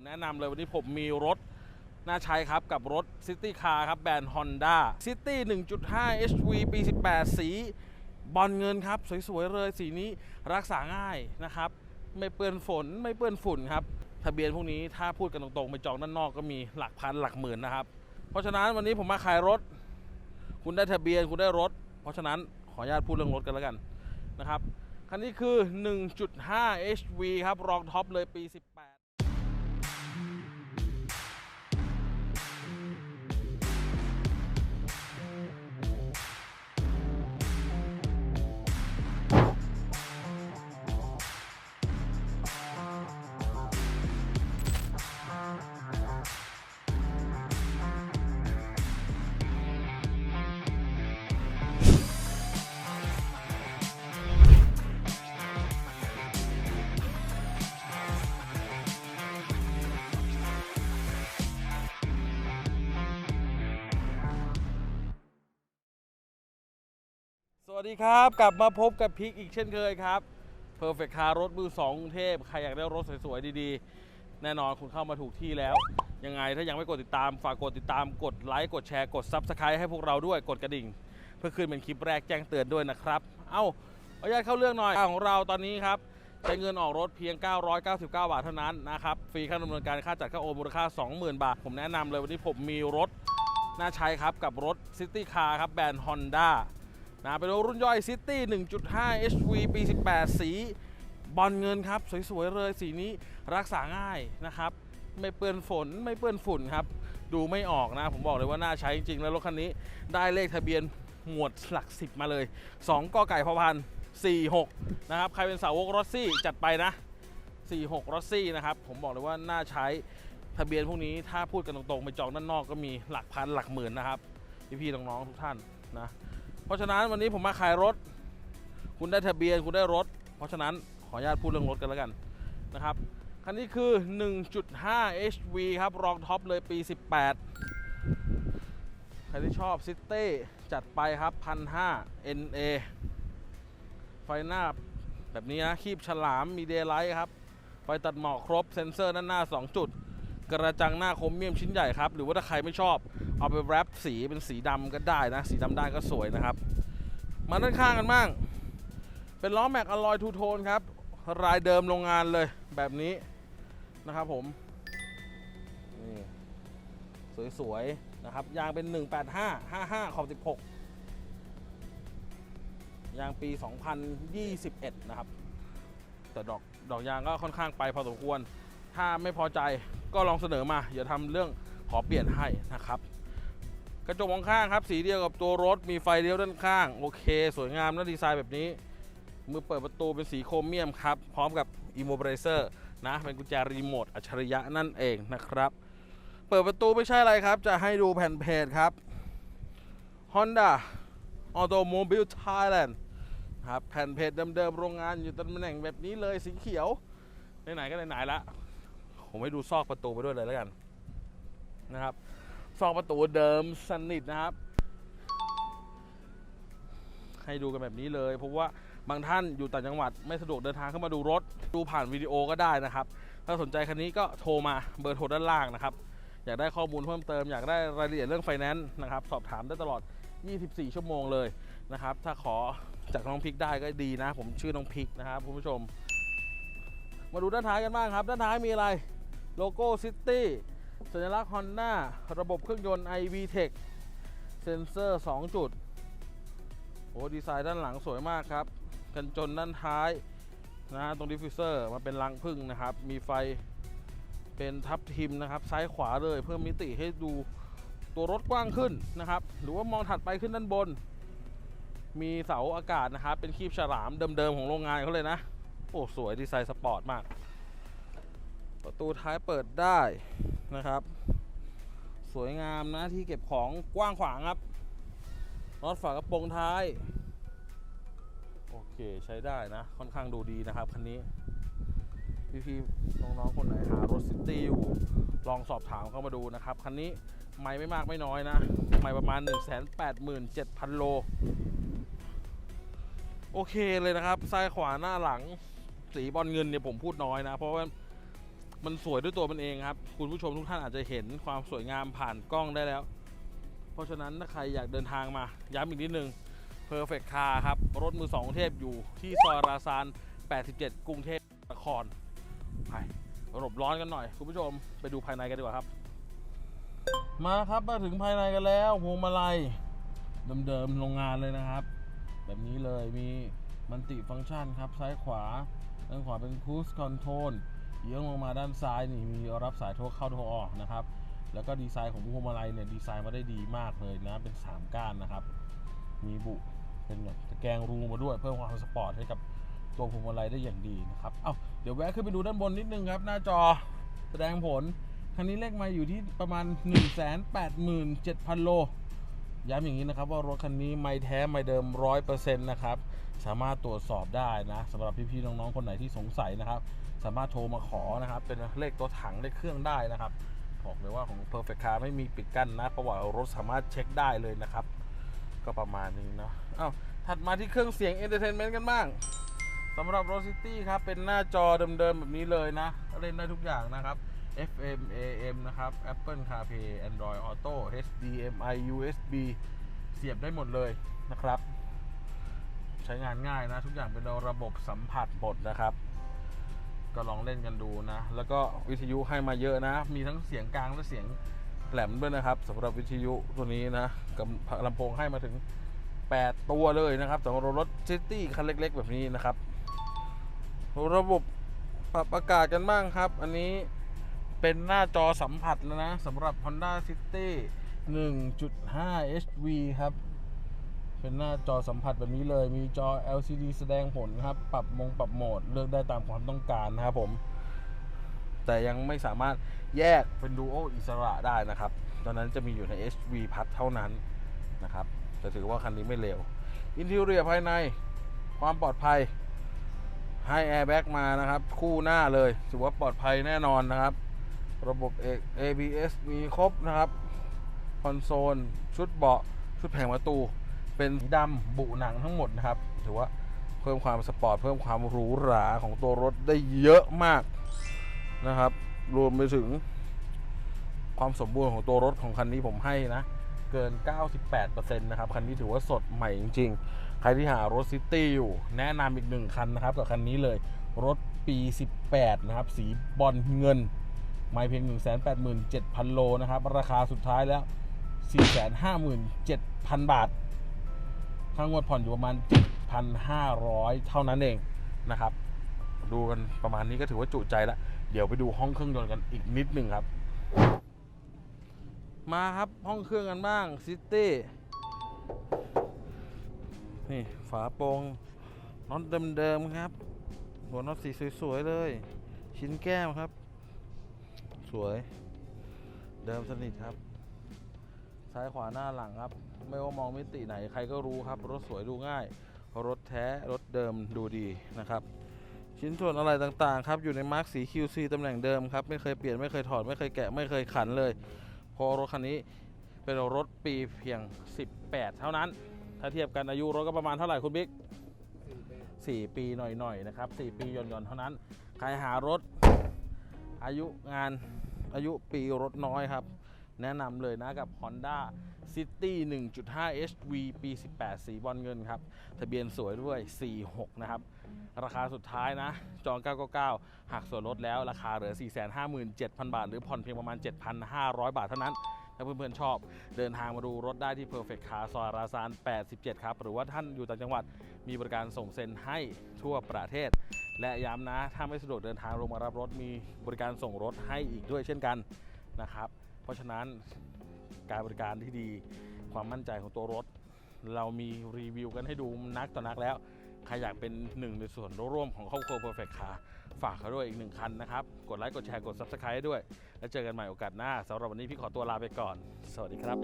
ผมแนะนำเลยวันนี้ผมมีรถน่าใช้ครับกับรถ City Car ครับแบรนด์ Honda City 1.5 HV ปี 18 สีบอลเงินครับ สวย ๆ เลยสีนี้รักษาง่ายนะครับ ไม่เปื้อนฝนไม่เปื้อนฝุ่นครับ ทะเบียนพวกนี้ถ้าพูดกันตรงๆ ไปจองด้านนอกก็มีหลักพันหลักหมื่นนะครับ เพราะฉะนั้นวันนี้ผมมาขายรถ คุณได้ทะเบียนคุณได้รถ เพราะฉะนั้นขออนุญาตพูดเรื่องรถกันแล้วกันนะครับคันนี้คือ 1.5 HV ครับรองท็อปเลยปี 18 วัสดีครับ กลับมาพบกับพิกอีกเช่นเคยครับ Perfect Car รถมือสองกรุงเทพ ใครอยากได้รถสวยๆ ดีๆ แน่นอนคุณเข้ามาถูกที่แล้ว ยังไงถ้ายังไม่กดติดตาม ฝากกดติดตามกดไลค์กดแชร์กด Subscribe ให้พวกเราด้วยกดกระดิ่ง เพื่อขึ้นเป็นคลิปแรกแจ้งเตือนด้วยนะครับ เอ้าขออนุญาตเข้าเรื่องหน่อยของเราตอนนี้ครับใช้เงินออกรถเพียง 999 บาทเท่านั้นนะครับฟรีค่าดำเนินการค่าจัดค่าโอนมูลค่า 20,000 บาท ผมแนะนำเลยวันนี้ผมมีรถน่าใช้ครับกับรถ City Car ครับแบรนด์ Honda นะเป็นรถรุ่นย่อย City 1.5 HV ปี 18 สีบอลเงินครับ สวยๆเลยสีนี้รักษาง่ายนะครับ ไม่เปื้อนฝนไม่เปื้อนฝุ่นครับ ดูไม่ออกนะ ผมบอกเลยว่าน่าใช้จริงๆ แล้วรถคันนี้ได้เลขทะเบียนหมวดหลักสิบมาเลย 2กไก่พพัน46 นะครับ ใครเป็นสาวกรถซี่จัดไปนะ 46รถซี่นะครับ ผมบอกเลยว่าน่าใช้ทะเบียนพวกนี้ถ้าพูดกันตรงๆ ไปจองด้านนอกก็มีหลักพันหลักหมื่นนะครับพี่ๆน้องๆทุกท่านนะ เพราะฉะนั้นวันนี้ผมมาขายรถ คุณได้ทะเบียนคุณได้รถ เพราะฉะนั้นขออนุญาตพูดเรื่องรถกันแล้วกันนะครับคันนี้คือ 1.5 HV ครับรองท็อปเลยปี 18 ใครที่ชอบซิตี้จัดไปครับ 1,500 NA ไฟหน้าแบบนี้นะ คีบฉลามมีเดย์ไลท์ครับ ไฟตัดหมอกครบเซ็นเซอร์ด้านหน้า 2 จุด กระจังหน้าคมเมียมชิ้นใหญ่ครับ หรือว่าถ้าใครไม่ชอบ เอาไปแรปสีเป็นสีดำก็ได้นะ สีดำได้ก็สวยนะครับ มาด้านข้างกันบ้าง เป็นล้อแม็กอลลอยทูโทนครับ รายเดิมโรงงานเลยแบบนี้นะครับผมนี่สวยๆนะครับ ยางเป็น 185 55ขอบ16 ยางปี 2021 นะครับ แต่ดอกดอกยางก็ค่อนข้างไปพอสมควร ถ้าไม่พอใจ ก็ลองเสนอมาอย่าทำเรื่องขอเปลี่ยนให้นะครับ กระจกมองข้างครับ สีเดียวกับตัวรถมีไฟเลี้ยวด้านข้าง โอเค สวยงามและดีไซน์แบบนี้ มือเปิดประตูเป็นสีโครเมียมครับ พร้อมกับ Immobilizer นะเป็นกุญแจรีโมทอัจฉริยะนั่นเองนะครับ เปิดประตูไม่ใช่อะไรครับ จะให้ดูแผ่นเพจครับ Honda Automobile Thailand ครับแผ่นเพจเดิมๆโรงงานอยู่ตำแหน่งแบบนี้เลยสีเขียวไหนๆก็ไหนๆละ ผมให้ดูซอกประตูไปด้วยเลยแล้วกันนะครับ ซอกประตูเดิมสนิทนะครับ ให้ดูกันแบบนี้เลย เพราะว่าบางท่านอยู่ต่างจังหวัดไม่สะดวกเดินทางเข้ามาดูรถ ดูผ่านวิดีโอก็ได้นะครับ ถ้าสนใจคันนี้ก็โทรมาเบอร์โทรด้านล่างนะครับ อยากได้ข้อมูลเพิ่มเติมอยากได้รายละเอียดเรื่องไฟแนนซ์นะครับ สอบถามได้ตลอด 24 ชั่วโมงเลยนะครับ ถ้าขอจากน้องพิกได้ก็ดีนะ ผมชื่อน้องพิกนะครับคุณผู้ชม มาดูด้านท้ายกันบ้างครับ ด้านท้ายมีอะไร โลโก้ซิตี้สัญลักษณ์ Honda ระบบเครื่องยนต์ iV Tech เซนเซอร์ 2 จุด โอ้ดีไซน์ด้านหลังสวยมากครับ กันจนด้านท้ายนะฮะตรงดิฟฟิวเซอร์มาเป็นรังพึ่งนะครับ มีไฟเป็นทับทิมนะครับ ซ้ายขวาเลยเพิ่มมิติให้ดูตัวรถกว้างขึ้นนะครับ หรือว่ามองถัดไปขึ้นด้านบน มีเสาอากาศนะครับ เป็นคีบฉลามเดิมๆของโรงงานเขาเลยนะ โอ้ สวยดีไซน์สปอร์ตมาก ประตูท้ายเปิดได้นะครับ สวยงามนะที่เก็บของกว้างขวางครับน็อตฝากระโปรงท้าย โอเคใช้ได้นะ ค่อนข้างดูดีนะครับคันนี้ พี่ๆน้องๆคนไหนหารถซิตี้อยู่ ลองสอบถามเข้ามาดูนะครับ คันนี้ไม่ไม่มากไม่น้อยนะ ไม่ประมาณ 187,000 โล โอเคเลยนะครับซ้ายขวาหน้าหลังสีบอลเงินเนี่ยผมพูดน้อยนะ เพราะว่า มันสวยด้วยตัวมันเองครับ คุณผู้ชมทุกท่านอาจจะเห็นความสวยงามผ่านกล้องได้แล้ว เพราะฉะนั้นถ้าใครอยากเดินทางมา ย้ำอีกนิดนึง Perfect Car ครับ รถมือสองกรุงเทพอยู่ที่ซอยราซาน 87 กรุงเทพนครไปหลบร้อนกันหน่อย คุณผู้ชมไปดูภายในกันดีกว่าครับ มาครับมาถึงภายในกันแล้วพวงมาลัยเดิมๆโรงงานเลยนะครับ แบบนี้เลยมีมันติฟังก์ชันครับซ้ายขวาด้านขวาเป็น Cruise Control เยื้องลงมาด้านซ้ายนี่มีรับสายโทรเข้าโทรออกนะครับ แล้วก็ดีไซน์ของพวงมาลัยเนี่ยดีไซน์มาได้ดีมากเลยนะเป็น 3 ก้านนะครับ มีบุเป็นแบบตะแกรงรูมาด้วยเพิ่มความสปอร์ตให้กับตัวพวงมาลัยได้อย่างดีนะครับเอ้าเดี๋ยวแวะขึ้นไปดูด้านบนนิดนึงครับ หน้าจอแสดงผลคันนี้เลขไมาอยู่ที่ประมาณ 187,000 โล ย้ำอย่างนี้นะครับว่ารถคันนี้ไม่แท้ไม่เดิม 100%นะครับ สามารถตรวจสอบได้นะสำหรับพี่ๆน้องๆคนไหนที่สงสัยนะครับ สามารถโทรมาขอนะครับ เป็นเลขตัวถังเลขเครื่องได้นะครับบอกเลยว่าของ Perfect Car ไม่มีปิดกั้นนะ ประวัติรถสามารถเช็คได้เลยนะครับ ก็ประมาณนี้เนาะอ้าวถัดมาที่เครื่องเสียง Entertainment กันบ้างสำหรับ Rose City ครับ เป็นหน้าจอเดิมๆ แบบนี้เลยนะ เล่นได้ทุกอย่างนะครับ FM AM นะครับ Apple CarPlay Android Auto HDMI USB เสียบได้หมดเลยนะครับ ใช้งานง่ายนะ ทุกอย่างเป็นระบบสัมผัสหมดนะครับ ก็ลองเล่นกันดูนะ แล้วก็วิทยุให้มาเยอะนะ มีทั้งเสียงกลางและเสียงแหลมด้วยนะครับสำหรับวิทยุตัวนี้นะกับลำโพงให้มาถึง 8 ตัวเลยนะครับสำหรับรถซิตี้คันเล็ก ๆ แบบนี้นะครับ ระบบปรับอากาศกันบ้างครับ อันนี้เป็นหน้าจอสัมผัสแล้วนะสำหรับ Honda City 1.5 HV ครับ เป็นหน้าจอสัมผัสแบบนี้เลย มีจอ LCD แสดงผลครับ ปรับมงปรับโหมด เลือกได้ตามความต้องการนะครับผม แต่ยังไม่สามารถแยกเป็นดูโออิสระได้นะครับ ตอนนั้นจะมีอยู่ใน HV พัดเท่านั้นนะครับแต่ถือว่าคันนี้ไม่เร็ว อินทีเรียภายใน ความปลอดภัย ให้แอร์แบ็กมานะครับ คู่หน้าเลย ถือว่าปลอดภัยแน่นอนนะครับ ระบบ ABS มีครบนะครับ คอนโซล ชุดเบาะ ชุดแผงประตู เป็นสีดำบุหนังทั้งหมดนะครับ ถือว่าเพิ่มความสปอร์ต เพิ่มความหรูหราของตัวรถได้เยอะมากนะครับ รวมไปถึงความสมบูรณ์ของตัวรถของคันนี้ผมให้นะ เกิน 98%นะครับ คันนี้ถือว่าสดใหม่จริง ๆ ใครที่หารถซิตี้อยู่ แนะนำอีกหนึ่งคันนะครับกับคันนี้เลยรถปี 18 นะครับ สีบอลเงิน ไม่เพียง 187,000 โลนะครับ ราคาสุดท้ายแล้ว 457,000 บาท ค่างวดผ่อนอยู่ประมาณ 7,500 เท่านั้นเองนะครับ ดูกันประมาณนี้ก็ถือว่าจุใจล้วเดี๋ยวไปดูห้องเครื่องยนต์กันอีกนิดหนึ่งครับ มาครับห้องเครื่องกันบ้างซิตี้นี่ฝาโปรงน็อตเดิมๆครับ หัวน็อตสีสวยๆเลย ชิ้นแก้มครับ สวย เดิมสนิทครับ ซ้ายขวาหน้าหลังครับ ไม่ว่ามองมิติไหนใครก็รู้ครับ รถสวยดูง่าย รถแท้รถเดิมดูดีนะครับชิ้นส่วนอะไรต่างๆครับอยู่ในมาร์กสี QC ตำแหน่งเดิมครับไม่เคยเปลี่ยนไม่เคยถอดไม่เคยแกะไม่เคยขันเลยพราะรถคันนี้เป็นรถปีเพียง 18 เท่านั้น ถ้าเทียบกันอายุรถก็ประมาณเท่าไหร่คุณบิ๊ก4ปีหน่อยๆนะครับ4ปีหย่อนๆเท่านั้น ใครหารถอายุงานอายุปีรถน้อยครับ แนะนำเลยนะกับ Honda City 1.5 HV ปี 18 สีบอลเงินครับ ทะเบียนสวยด้วย 46 นะครับ ราคาสุดท้ายนะ จอง 999 หักส่วนลดแล้วราคาเหลือ 457,000 บาท หรือผ่อนเพียงประมาณ 7,500 บาทเท่านั้นถ้าเพื่อนๆชอบเดินทางมาดูรถได้ที่ Perfect Car ซอยราซาน 87 ครับ หรือว่าท่านอยู่ต่างจังหวัดมีบริการส่งเซ็นให้ทั่วประเทศ และย้ำนะ ถ้าไม่สะดวกเดินทางลงมารับรถมีบริการส่งรถให้อีกด้วยเช่นกันนะครับ ราะฉะนั้นการบริการที่ดีความมั่นใจของตัวรถ เรามีรีวิวกันให้ดูนักต่อนักแล้ว ใครอยากเป็นหนึ่งในส่วนร่วมของครอบครัว Perfect Car ฝากเขาด้วยอีกหนึ่งคันนะครับ กดไลค์ กดแชร์ กด Subscribe ด้วย แล้วเจอกันใหม่โอกาสหน้าสำหรับวันนี้พี่ขอตัวลาไปก่อน สวัสดีครับ